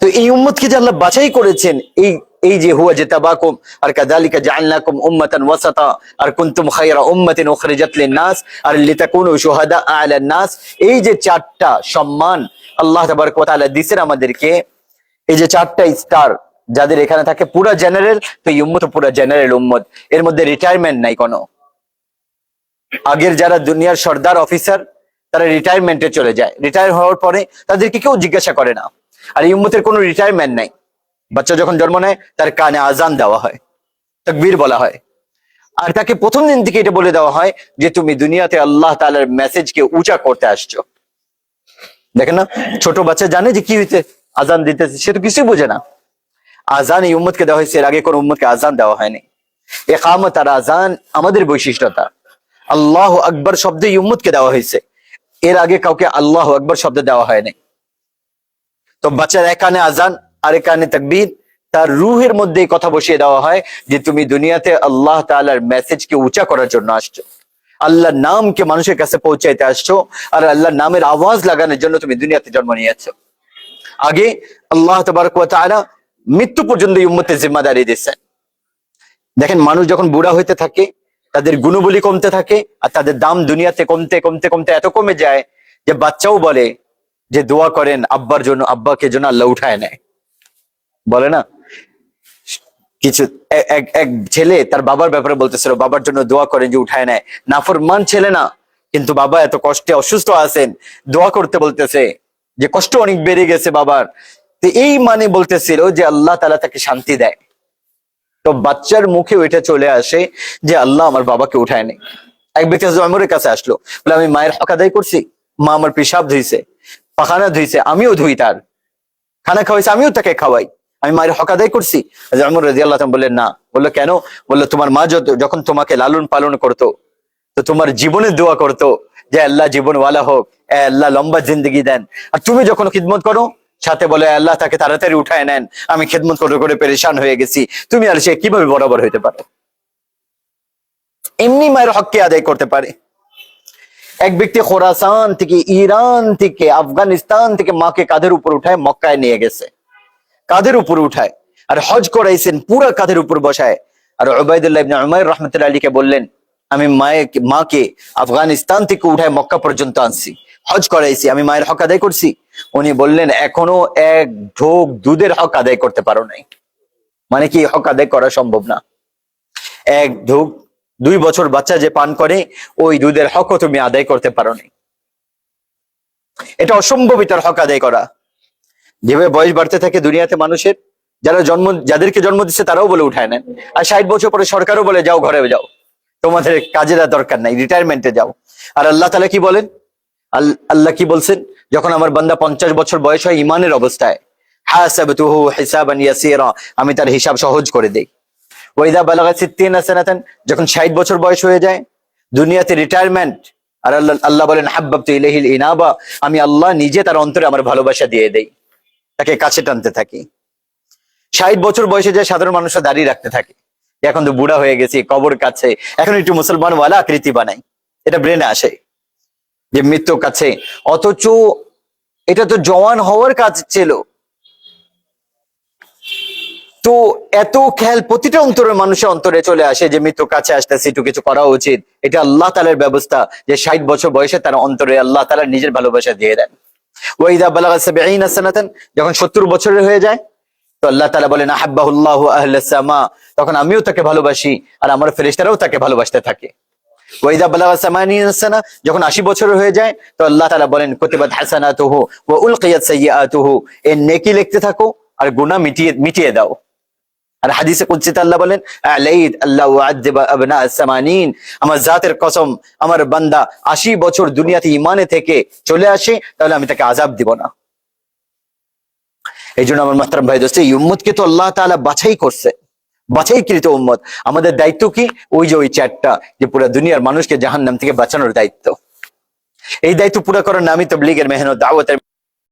তো এই উম্মতকে যে আল্লাহ বাছাই করেছেন, এই এই যে হুয়া যে তাবাকুম আর কাদালিকা জাআলনাকুম উম্মাতান ওয়াসাতা, আর কুনতুম খায়রা উম্মাতিন উখরিজাত লিন-নাস, আর লিতাকুনু শুহাদা আলান নাস, এই যে চারটা সম্মান আল্লাহ তাবারক ওয়া তাআলা দিছেন আমাদেরকে, এই যে চারটা স্টার যাদের এখানে থাকে পুরা জেনারেল, তো এই উম্মত পুরা জেনারেল উম্মত। এর মধ্যে রিটায়ারমেন্ট নাই কোনো। আগের যারা দুনিয়ার সর্দার অফিসার তারা রিটায়ারমেন্টে চলে যায়। রিটায়ার হওয়ার পরে তাদেরকে কেউ জিজ্ঞাসা করে না। আর এই উম্মতের কোনো রিটায়ারমেন্ট নাই। বাচ্চা যখন জন্ম নেয়, তার কানে আজান দেওয়া হয়, তাকবীর বলা হয়। আর তাকে প্রথম দিন থেকে এটা বলে দেওয়া হয় যে, তুমি দুনিয়াতে আল্লাহ তাআলার মেসেজকে উঁচা করতে আসছো। দেখেন না, ছোট বাচ্চা জানে যে কি হইতে আজান দিতেছে, সে তো কিছুই বোঝে না। আজান এই উম্মতকে দেওয়া হয়েছে, এর আগে কোন উম্মতকে আজান দেওয়া হয়নি। একামত আর আজান আমাদের বৈশিষ্ট্যতা। আল্লাহ আকবর শব্দ এই দেওয়া হয়েছে। এর আগে কাউকে আল্লাহ আকবর শব্দ দেওয়া হয়নি। তো বাচ্চার এক কানে আজান, আরেক কানে তাকবীর। তার রুহের মধ্যে কথা বসিয়ে দেওয়া হয় যে, তুমি দুনিয়াতে আল্লাহ তাআলার মেসেজকে উঁচা করার জন্য আসছো। আল্লাহর নামকে মানুষের কাছে পৌঁছাইতে আসছো আর আল্লাহর নামের আওয়াজ লাগানোর জন্য তুমি দুনিয়াতে জন্ম নিয়েছো। আগে আল্লাহ তাআলা মৃত্যু পর্যন্ত এই উম্মতের জিম্মাদারি দিচ্ছেন দেখেন, মানুষ যখন বুড়া হইতে থাকে, তাদের গুণবলী কমতে থাকে আর তাদের দাম দুনিয়াতে কমতে কমতে কমতে এত কমে যায় যে বাচ্চাও বলে যে দোয়া করেন আব্বার জন্য, আব্বাকে জন্য আল্লাহ উঠায় নেয়। বলে না? কিছু এক ছেলে তার বাবার ব্যাপারে বলতেছিল, বাবার জন্য দোয়া করেন যে উঠায় নেয়। নাফরমান ছেলে না, কিন্তু বাবা এত কষ্টে অসুস্থ আছেন, দোয়া করতে বলতেছে যে কষ্ট অনেক বেড়ে গেছে বাবার। তো এই মানে বলতেছিল যে আল্লাহ তালা তাকে শান্তি দেয়। তো বাচ্চার মুখে ওইটা চলে আসে যে আল্লাহ আমার বাবাকে উঠায় নেই এক ব্যক্তি ওমরের কাছে আসলো, বলে, আমি মায়ের হক আদায় করছি, মা আমার পেশাব ধুইছে। পাখানা ধুইছে, আমিও ধুই তার। খানা খাওয়াইছে, আমিও তাকে খাওয়াই। আমি মায়ের হক আদায় করছি। ওমর রাদিয়াল্লাহু তাআলা বললেন, না। বলল, কেন? বলল, তোমার মা যখন তোমাকে লালন পালন করতো, তো তোমার জীবনে দোয়া করতো যে, আল্লাহ জীবনওয়ালা হোক, এ আল্লাহ লম্বা জিন্দগি দেন। আর তুমি যখন খিদমত করো, সাথে বলে আল্লাহ তাকে তাড়াতাড়ি উঠায় নেন, আমি খেদমত করে করে পেরেশান হয়ে গেছি। তুমি আর সে কীভাবে বরাবর হইতে পারো? এমনি মায়ের হককে আদায় করতে পারে। এক ব্যক্তি খোরাসান থেকে ইরান থেকে আফগানিস্তান থেকে মাকে কাঁধের উপর উঠায়, মক্কায় নিয়ে গেছে। কাঁধের উপর উঠায় আর হজ করাইছেন, পুরা কাঁধের উপর বসায়। আর ওবায়দুল্লাহ ইবনে আলীকে বললেন, আমি মায়ের মাকে আফগানিস্তান থেকে উঠায় মক্কা পর্যন্ত আনছি। হজ করাইছি, আমি মায়ের হক আদায় করছি। উনি বললেন, এখনও এক ঢোক দুধের হক আদায় করতে পারো নাই। মানে কি হক আদায় করা সম্ভব না? এক ঢোক দুই বছর বাচ্চা যে পান করে, ওই দুধের হকও তুমি আদায় করতে পারো এটা অসম্ভব এটার হক আদায় করা। যেভাবে বয়স বাড়তে থাকে দুনিয়াতে মানুষের, যারা জন্ম, যাদেরকে জন্ম দিচ্ছে তারাও বলে উঠায় নেন। আর ষাট বছর পরে সরকারও বলে, যাও ঘরে যাও। তোমাদের কাজের আর দরকার নাই রিটায়ারমেন্টে যাও। আর আল্লাহ তালা কি বলেন? আল- আল্লাহ কি বলছেন? যখন আমার বান্দা পঞ্চাশ বছর বয়স হয়, ইমানের অবস্থায় হিসাবান ইয়াসীরা আমি তার হিসাব সহজ করে দেই। ওয়াইদা বালাগা সিত্তিনা সানাতান, যখন 60 বছর বয়স হয়ে যায়, দুনিয়াতে রিটায়ারমেন্ট আর আল্লাহ আল্লাহ বলেন, হাব্বাবতু ইলাইহিল ইনাবা আমি আল্লাহ নিজে তার অন্তরে আমার ভালোবাসা দিয়ে দেই। তাকে কাছে টানতে থাকি। ষাট বছর বয়সে যায় সাধারণ মানুষরা দাঁড়িয়ে রাখতে থাকে এখন তো বুড়া হয়ে গেছি, কবর কাছে, এখন একটু মুসলমান ওয়ালা আকৃতি বানাই, এটা ব্রেনে আসে। যে মৃত্যু কাছে, অথচ এটা তো জওয়ান হওয়ার কাজ ছিল। তো এত খেয়াল প্রতিটা অন্তরের মানুষের অন্তরে চলে আসে যে মৃত্যু কাছে আসতেছে, একটু কিছু করা উচিত। এটা আল্লাহ তালার ব্যবস্থা যে ষাট বছর বয়সে তার অন্তরে আল্লাহ তালার নিজের ভালোবাসা দিয়ে দেন। যখন সত্তর বছরের হয়ে যায়, তো আল্লাহ তালা বলেন, আহাব্বাহুল্লাহু তখন আমিও তাকে ভালোবাসি আর আমার ফেরেশতারাও তাকে ভালোবাসতে থাকে। ওয়াইদা বালাগা যখন আশি বছরের হয়ে যায়, তো আল্লাহ তালা বলেন, কুতিবাত হাসানাতুহু ওয়া উলকিয়াত সাইয়্যাতুহু এর নেকি লিখতে থাকো আর গুনাহ মিটিয়ে মিটিয়ে দাও। আর হাদিসে কুদসিতে আল্লাহ বলেন, আলাইদ আল্লাহ আবনা সামানিন আমার জাতের কসম, আমার বান্দা আশি বছর দুনিয়াতে ইমানে থেকে চলে আসে, তাহলে আমি তাকে আজাব দিব না। এই জন্য আমার মাস্টার ভাই দোস্ত, এই উম্মতকে তো আল্লাহ তাআলা বাছাই করছে। বাছাইকৃত উম্মত। আমাদের দায়িত্ব কি? ওই যে ওই চারটা যে পুরো দুনিয়ার মানুষকে জাহান্নাম থেকে বাঁচানোর দায়িত্ব। এই দায়িত্ব পুরো করার নামই তবলিগের মেহনত, দাওয়াতের